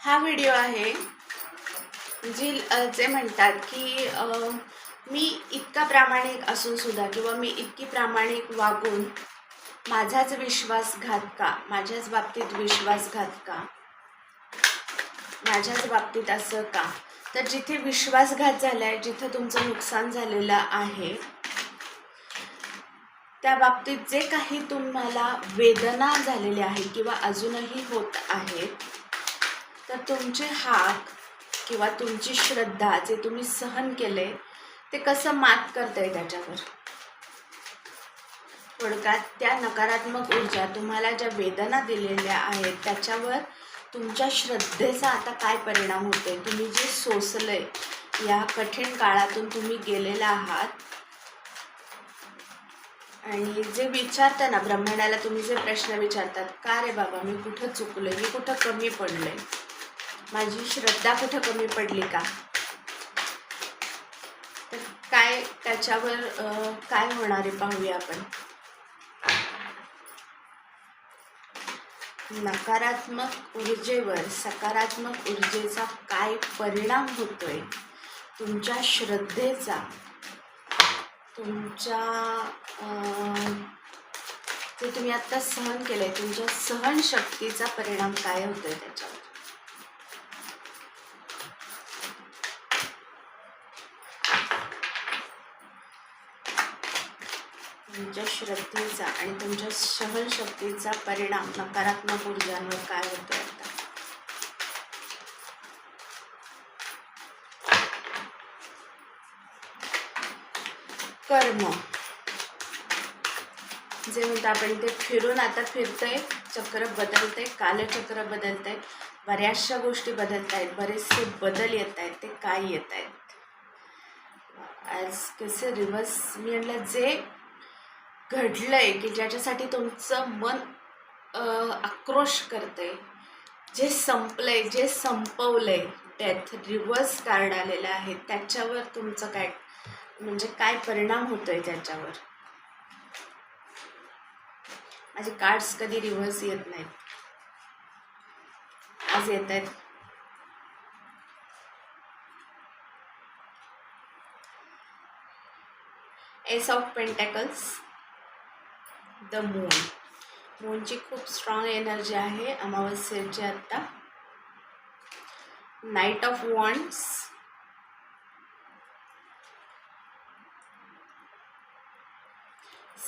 हा व्हिडिओ आहे जी जे म्हणतात की मी इतका प्रामाणिक असून सुद्धा किंवा मी इतकी प्रामाणिक वागून माझाच विश्वासघात का? माझ्याच बाबतीत विश्वासघात का? माझ्याच बाबतीत असं का? तर जिथे विश्वासघात झाला आहे जिथं तुमचं नुकसान झालेलं आहे त्या बाबतीत जे काही तुम्हाला वेदना झालेल्या आहेत किंवा अजूनही होत आहेत तर तुमचे हाक किंवा तुमची श्रद्धा जे तुम्ही सहन केले ते कसं मात करतंय त्याच्यावर? थोडक्यात त्या नकारात्मक ऊर्जा तुम्हाला ज्या वेदना दिलेल्या आहेत त्याच्यावर तुमच्या श्रद्धेचा आता काय परिणाम होतोय? तुम्ही जे सोसलंय या कठीण काळातून तुम्ही गेलेला आहात आणि जे विचारता ना ब्रह्मांडाला तुम्ही जे प्रश्न विचारतात का रे बाबा मी कुठं चुकलोय? मी कुठं कमी पडलोय? माझी श्रद्धा कुठं कमी पडली का? तर काय त्याच्यावर काय होणार आहे पाहूया आपण. नकारात्मक ऊर्जेवर सकारात्मक ऊर्जेचा काय परिणाम होतोय? तुमच्या श्रद्धेचा तुमच्या ते जे तुम्ही आत्ता सहन केलंय तुमच्या सहनशक्तीचा परिणाम काय होतोय त्याच्यावर? तुमच्या श्रद्धेचा आणि तुमच्या सहनशक्तीचा परिणाम नकारात्मक ऊर्जांवर काय होतो आता? कर्म. जे म्हणतो आपण ते फिरून आता फिरतंय चक्र बदलतंय कालचक्र बदलतंय बऱ्याचशा गोष्टी बदलत आहेत बरेचसे बदल येत आहेत ते काय येत आहेत ॲज कसे रिवर्स मी म्हटलं जे घडलंय की ज्याच्यासाठी तुमचं मन आक्रोश करते जे संपलंय जे संपवलंय डेथ रिव्हर्स कार्ड आलेलं आहे. त्याच्यावर तुमचं काय म्हणजे काय परिणाम होतोय त्याच्यावर? माझे कार्ड्स कधी रिव्हर्स येत नाहीत. आज येत आहेत. Ace of pentacles the moon. मूनची खूप स्ट्रॉंग एनर्जी आहे अमावस्येची आत्ता. Knight of wands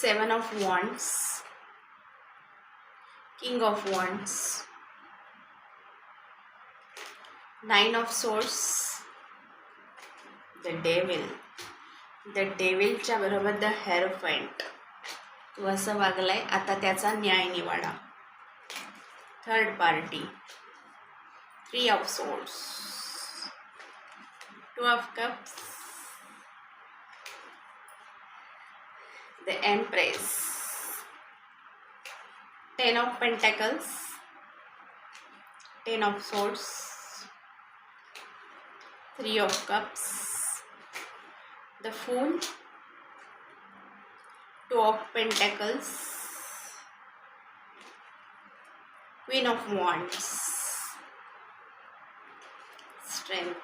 seven of wands king of wands nine of swords the devil the डेविलच्या बरोबर द हेरोफेंट तू असं वागलाय आता त्याचा न्याय निवाडा. Third party three of swords two of cups the empress ten of pentacles ten of swords three of cups the fool. Two of pentacles queen of wands strength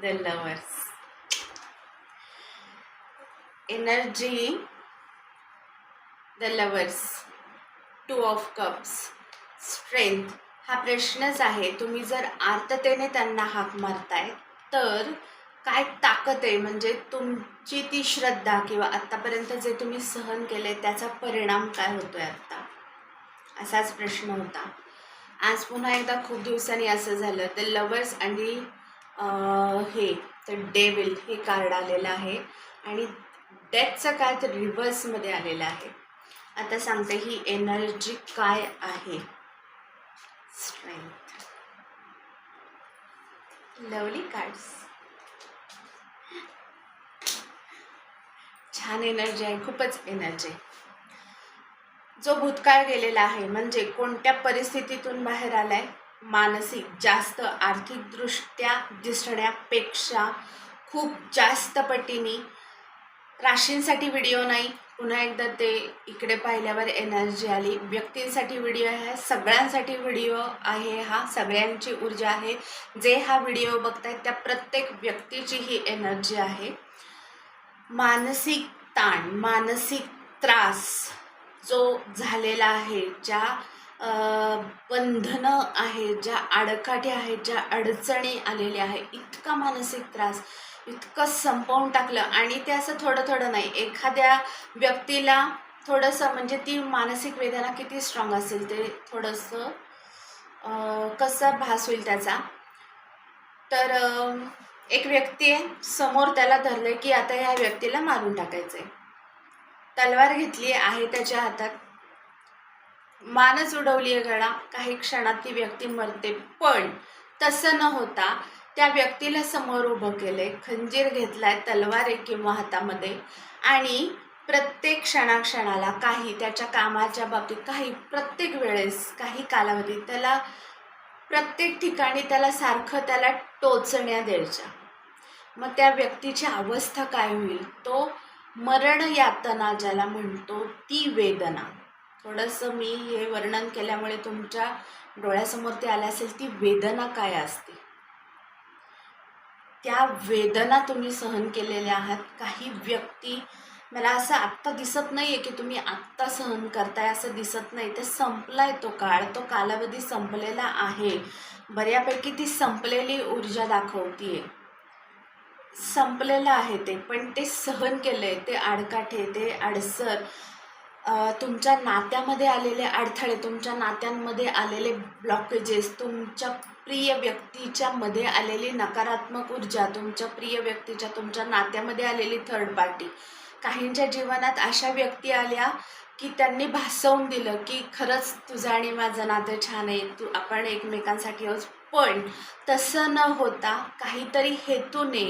the lovers energy the lovers two of cups strength हा प्रश्नच आहे तुम्ही जर आर्ततेने त्यांना हाक मारताय तर काय ताकद आहे? म्हणजे तुमची ती श्रद्धा किंवा आत्तापर्यंत जे तुम्ही सहन केले त्याचा परिणाम काय होतो आहे आत्ता असाच प्रश्न होता. आज पुन्हा एकदा खूप दिवसांनी असं झालं. तर लवर्स आणि हे तर डेविल हे कार्ड आलेलं आहे. आणि डेथचं काय तर रिव्हर्समध्ये आलेलं आहे. आता सांगते ही एनर्जी काय आहे? स्ट्रेंथ लवली कार्ड्स छान एनर्जी आहे खूपच एनर्जी जो भूतकाळ गेलेला आहे म्हणजे कोणत्या परिस्थितीतून बाहेर आलाय? मानसिक जास्त आर्थिकदृष्ट्या दिसण्यापेक्षा खूप जास्त पटीने. राशींसाठी व्हिडिओ नाही. पुन्हा एकदा ते इकडे पाहिल्यावर एनर्जी आली. व्यक्तींसाठी व्हिडिओ आहे सगळ्यांसाठी व्हिडिओ आहे हा सगळ्यांची ऊर्जा आहे. जे हा व्हिडिओ बघत आहेत त्या प्रत्येक व्यक्तीची ही एनर्जी आहे. मानसिक ताण मानसिक त्रास जो झालेला आहे ज्या बंधनं आहेत ज्या आडकाठी आहेत ज्या अडचणी आलेल्या आहे इतका मानसिक त्रास इतकं संपवून टाकलं. आणि ते असं थोडं थोडं नाही. एखाद्या व्यक्तीला थोडंसं म्हणजे ती मानसिक वेदना किती स्ट्रॉंग असेल ते थोडंसं कसं भास होईल त्याचा. तर एक व्यक्ती आहे समोर त्याला धरलं की आता ह्या व्यक्तीला मारून टाकायचं आहे तलवार घेतली आहे त्याच्या हातात. मानच उडवली आहे गळा. काही क्षणात ती व्यक्ती मरते. पण तसं न होता त्या व्यक्तीला समोर उभं केलंय. खंजीर घेतलाय तलवार आहे किंवा हातामध्ये. आणि प्रत्येक क्षणाक्षणाला काही त्याच्या कामाच्या बाबतीत काही प्रत्येक वेळेस काही कालावधीत त्याला प्रत्येक ठिकाणी त्याला सारखं त्याला टोचण्या द्यायच्या मग त्या व्यक्तीची अवस्था काय होईल? तो मरण यातना ज्याला म्हणतो ती वेदना. थोडंसं मी हे वर्णन केल्यामुळे तुमच्या डोळ्यासमोर ते आले असेल ती वेदना काय असते. त्या वेदना तुम्ही सहन केलेल्या आहात. काही व्यक्ती मला असं आत्ता दिसत नाही आहे की तुम्ही आत्ता सहन करताय असं दिसत नाही. ते संपलाय तो काळ. तो कालावधी संपलेला आहे. बऱ्यापैकी ती संपलेली ऊर्जा दाखवतीये. संपलेलं आहे ते पण ते सहन केलं आहे ते आडकाठे ते अडसर. तुमच्या नात्यामध्ये आलेले अडथळे तुमच्या नात्यांमध्ये आलेले ब्लॉकेजेस तुमच्या प्रिय व्यक्तीच्या मध्ये आलेली नकारात्मक ऊर्जा तुमच्या प्रिय व्यक्तीच्या तुमच्या नात्यामध्ये आलेली थर्ड पार्टी काहींच्या जीवनात अशा व्यक्ती आल्या की त्यांनी भासवून दिलं की खरंच तुझं आणि माझं नातं छान आहे तू आपण एकमेकांसाठी आहोत. पण तसं न होता काहीतरी हेतूने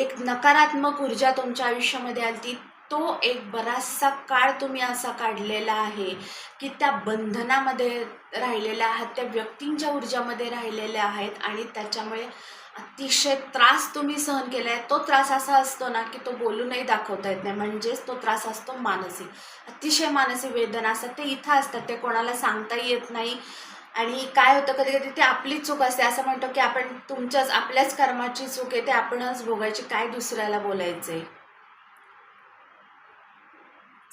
एक नकारात्मक ऊर्जा तुमच्या आयुष्यामध्ये आली ती तो एक बराचसा काळ तुम्ही असा काढलेला आहे की त्या बंधनामध्ये राहिलेल्या आहात त्या व्यक्तींच्या ऊर्जामध्ये राहिलेल्या आहेत आणि त्याच्यामुळे अतिशय त्रास तुम्ही सहन केला आहे तो त्रास असा असतो ना की तो बोलूनही दाखवता येत नाही. म्हणजेच तो त्रास असतो मानसिक. अतिशय मानसिक वेदना असतात. ते इथं असतात. ते कोणाला सांगता येत नाही. आणि काय होतं कधी कधी ते आपलीच चूक असते. असं म्हणतो की आपण तुमच्याच आपल्याच कर्माची चूक आहे. ते आपणच भोगायची काय दुसऱ्याला बोलायचंय?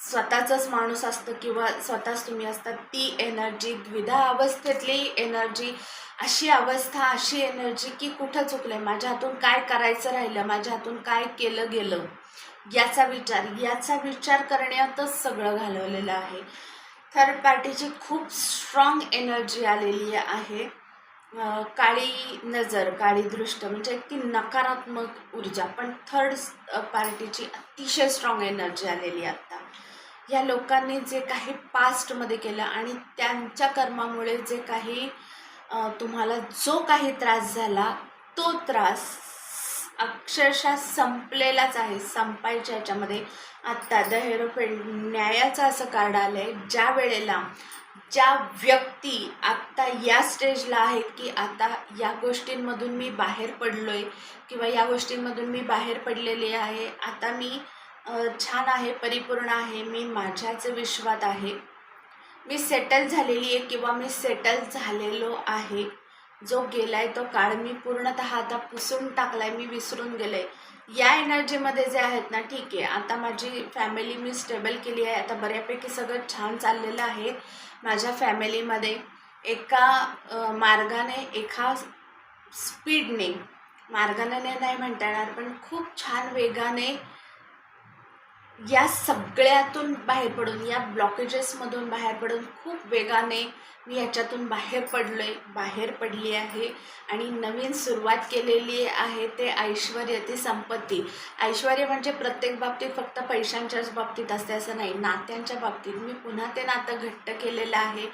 स्वतःचाच माणूस असतं किंवा स्वतःच तुम्ही असता ती एनर्जी द्विधा अवस्थेतली एनर्जी अशी अवस्था अशी एनर्जी की कुठं चुकलं आहे माझ्या हातून काय करायचं राहिलं? माझ्या हातून काय केलं गेलं? याचा विचार याचा विचार करण्यातच सगळं घालवलेलं आहे. थर्ड पार्टीची खूप स्ट्रॉंग एनर्जी आलेली आहे. काळी नजर काळी दृष्ट म्हणजे ती नकारात्मक ऊर्जा. पण थर्ड पार्टीची अतिशय स्ट्रॉंग एनर्जी आलेली आहे आता. या लोकांनी जे काही पास्टमध्ये केलं आणि त्यांच्या कर्मामुळे जे काही तुम्हाला जो काही त्रास झाला तो त्रास अक्षरशः संपलेलाच आहे संपायच्या ह्याच्यामध्ये आत्ता द हेरोफेंड न्यायाचं असं कार्ड आलं आहे ज्या वेळेला ज्या व्यक्ती आत्ता या स्टेजला आहेत की आता या गोष्टींमधून मी बाहेर पडलो आहे किंवा या गोष्टींमधून मी बाहेर पडलेली आहे आता मी छान आहे परिपूर्ण आहे मी माझ्याच विश्वात आहे. मी सेटल झालेली आहे किंवा मी सेटल झालेलो आहे. जो गेलाय तो काळ मी पूर्णतः आता पुसून टाकलाय मी विसरून गेले. या एनर्जीमध्ये जे आहेत ना ठीक आहे. आता माझी फॅमिली मी स्टेबल केली आहे. आता बऱ्यापैकी सगळं छान चाललेलं आहे. माझ्या फॅमिलीमध्ये एका मार्गाने एका स्पीडने मार्गाने नाही म्हणता येणार पण खूप छान वेगाने या सगळ्यातून बाहेर पडून या ब्लॉकेजेसमधून बाहेर पडून खूप वेगाने मी याच्यातून बाहेर पडलो आहे बाहेर पडली आहे. आणि नवीन सुरुवात केलेली आहे ते ऐश्वर ती संपत्ती. ऐश्वर म्हणजे प्रत्येक बाबतीत फक्त पैशांच्याच बाबतीत असते असं नाही. नात्यांच्या बाबतीत. मी पुन्हा ते नातं घट्ट केलेलं आहे.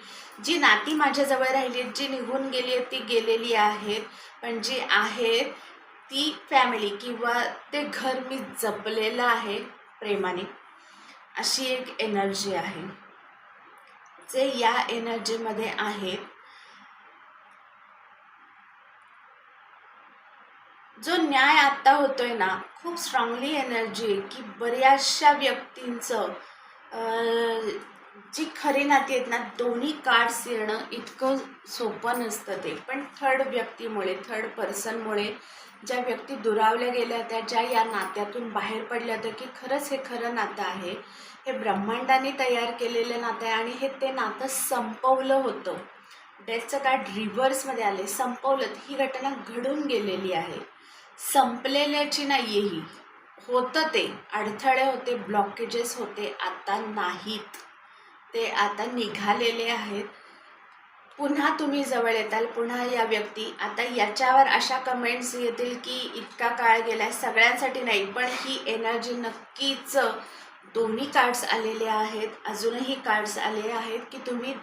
जी नाती माझ्याजवळ राहिली आहेत जी निघून गेली आहेत ती गेलेली आहेत. पण जी आहेत ती फॅमिली किंवा ते घर मी जपलेलं आहे. प्रेमाने अशी एक एनर्जी आहे. जे या एनर्जीमध्ये आहेत जो न्याय आत्ता होतोय ना खूप स्ट्रॉंगली एनर्जी आहे की बऱ्याचशा व्यक्तींचं जी खरी नाती आहेत ना दोन्ही कार्ड्स येणं इतकं सोपं नसतं ते. पण थर्ड व्यक्तीमुळे थर्ड पर्सनमुळे ज्या व्यक्ती दुरावल्या गेल्या होत्या ज्या या नात्यातून बाहेर पडल्या होत्या की खरंच हे खरं नातं आहे हे ब्रह्मांडाने तयार केलेलं नातं आहे आणि हे ते नातं संपवलं होतं. डेथचं कार्ड रिव्हर्समध्ये आले संपवलं ही घटना घडून गेलेली आहे. संपलेल्याची नाही आहे ही होतं ते अडथळे होते ब्लॉकेजेस होते आता नाहीत. ते आता निघालेले आहेत. पुन्हा तुम्ही जवळ येताल पुन्हा या व्यक्ती. आता याच्यावर अशा कमेंट्स येतील की इतका काळ गेला सगळ्यांसाठी नाही पण ही एनर्जी नक्कीच दोन्ही कार्ड्स आलेले आहेत. अजूनही कार्ड्स आले आहेत की तुम्ही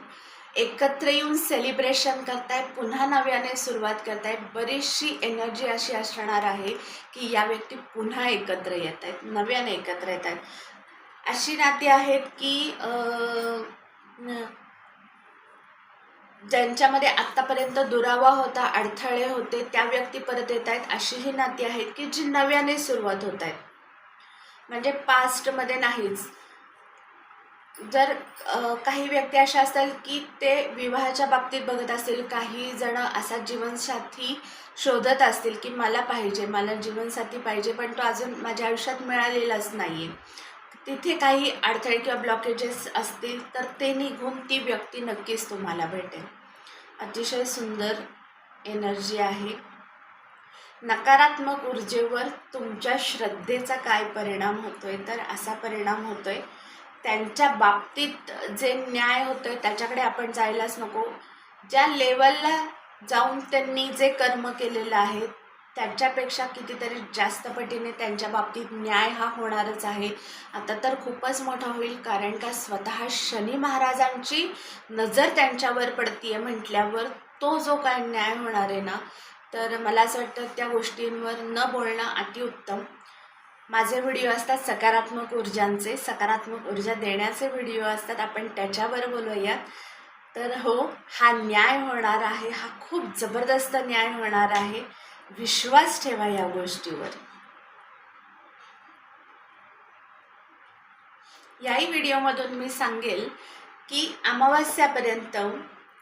एकत्र येऊन सेलिब्रेशन करताय पुन्हा नव्याने सुरुवात करताय. बरीचशी एनर्जी अशी असणार आहे की या व्यक्ती पुन्हा एकत्र येत आहेत नव्याने एकत्र येत आहेत अशी नाती आहेत की आ, न- ज्यांच्यामध्ये आत्तापर्यंत दुरावा होता अडथळे होते त्या व्यक्ती परत येत आहेत अशीही नाती आहेत की जी नव्याने सुरुवात होत आहेत. म्हणजे पास्टमध्ये नाहीच. जर काही व्यक्ती अशा असतील की ते विवाहाच्या बाबतीत बघत असतील काही जण असा जीवनसाथी शोधत असतील की मला पाहिजे मला जीवनसाथी पाहिजे पण तो अजून माझ्या आयुष्यात मिळालेलाच नाही आहे तिथे काही अडथळे किंवा ब्लॉकेजेस असतील तर ते निघून ती व्यक्ती नक्कीच तुम्हाला भेटेल. अतिशय सुंदर एनर्जी आहे. नकारात्मक ऊर्जेवर तुमच्या श्रद्धेचा काय परिणाम होतो आहे तर असा परिणाम होतो आहे त्यांच्या बाबतीत जे न्याय होतो आहे त्याच्याकडे आपण जायलाच नको. ज्या लेवलला जाऊन त्यांनी जे कर्म केलेलं आहे त्यांच्यापेक्षा कितीतरी जास्त पटीने त्यांच्या बाबतीत न्याय हा होणारच आहे. आता तर खूपच मोठा होईल कारण का स्वतः शनी महाराजांची नजर त्यांच्यावर पडतीये म्हटल्यावर तो जो काय न्याय होणार आहे ना तर मला असं वाटतं त्या गोष्टींवर न बोलणं अतिउत्तम माझे व्हिडिओ असतात सकारात्मक ऊर्जांचे सकारात्मक ऊर्जा देण्याचे व्हिडिओ असतात आपण त्याच्यावर बोलूयात तर हो हा न्याय होणार आहे हा खूप जबरदस्त न्याय होणार आहे. विश्वास ठेवा या गोष्टीवर. याही व्हिडिओमधून मी सांगेल की अमावस्यापर्यंत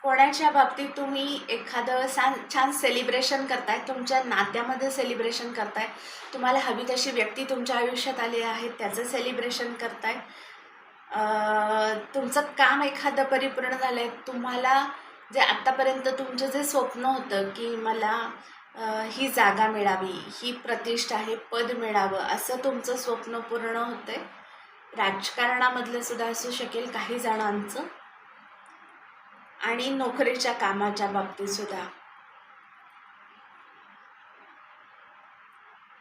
कोणाच्या बाबतीत तुम्ही एखादं सान छान सेलिब्रेशन करताय तुमच्या नात्यामध्ये सेलिब्रेशन करताय तुम्हाला हवी तशी व्यक्ती तुमच्या आयुष्यात आली आहे त्याचं सेलिब्रेशन करताय तुमचं काम एखादं परिपूर्ण झालं आहे तुम्हाला जे आत्तापर्यंत तुमचं जे स्वप्न होतं की मला ही जागा मिळावी ही प्रतिष्ठा हे पद मिळावं असं तुमचं स्वप्न पूर्ण होतं आहे राजकारणामधलं सुद्धा असू शकेल काही जणांचं. आणि नोकरीच्या कामाच्या बाबतीत सुद्धा.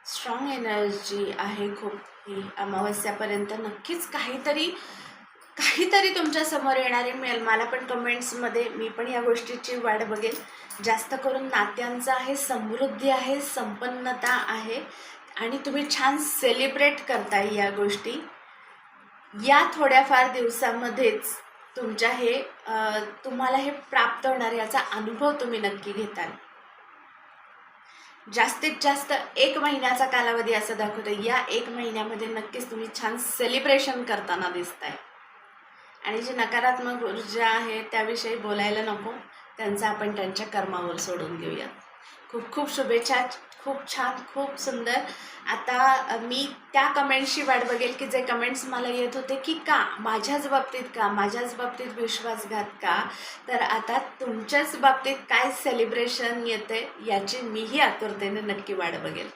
स्ट्रॉंग एनर्जी आहे खूप ही अमावस्यापर्यंत. नक्कीच काहीतरी काहीतरी तुमच्यासमोर येणारे मिळेल. मला पण कमेंट्समध्ये मी पण या गोष्टीची वाट बघेल. जास्त करून नात्यांचं आहे समृद्धी आहे संपन्नता आहे. आणि तुम्ही छान सेलिब्रेट करताय या गोष्टी. या थोड्याफार दिवसामध्येच तुमच्या हे तुम्हाला हे प्राप्त होणार याचा अनुभव तुम्ही नक्की घेताल. जास्तीत जास्त एक महिन्याचा कालावधी असं दाखवतं या एक महिन्यामध्ये नक्कीच तुम्ही छान सेलिब्रेशन करताना दिसताय. आणि जी नकारात्मक ऊर्जा आहे त्याविषयी बोलायला नको. त्यांचं आपण त्यांच्या कर्मावर सोडून घेऊयात खूप खूप शुभेच्छा. खूप छान खूप सुंदर. आता मी त्या कमेंट्सची वाट बघेल की जे कमेंट्स मला येत होते की का माझ्याच बाबतीत का माझ्याच बाबतीत विश्वासघात का? तर आता तुमच्याच बाबतीत काय सेलिब्रेशन येते याची मीही आतुरतेने नक्की वाट बघेल.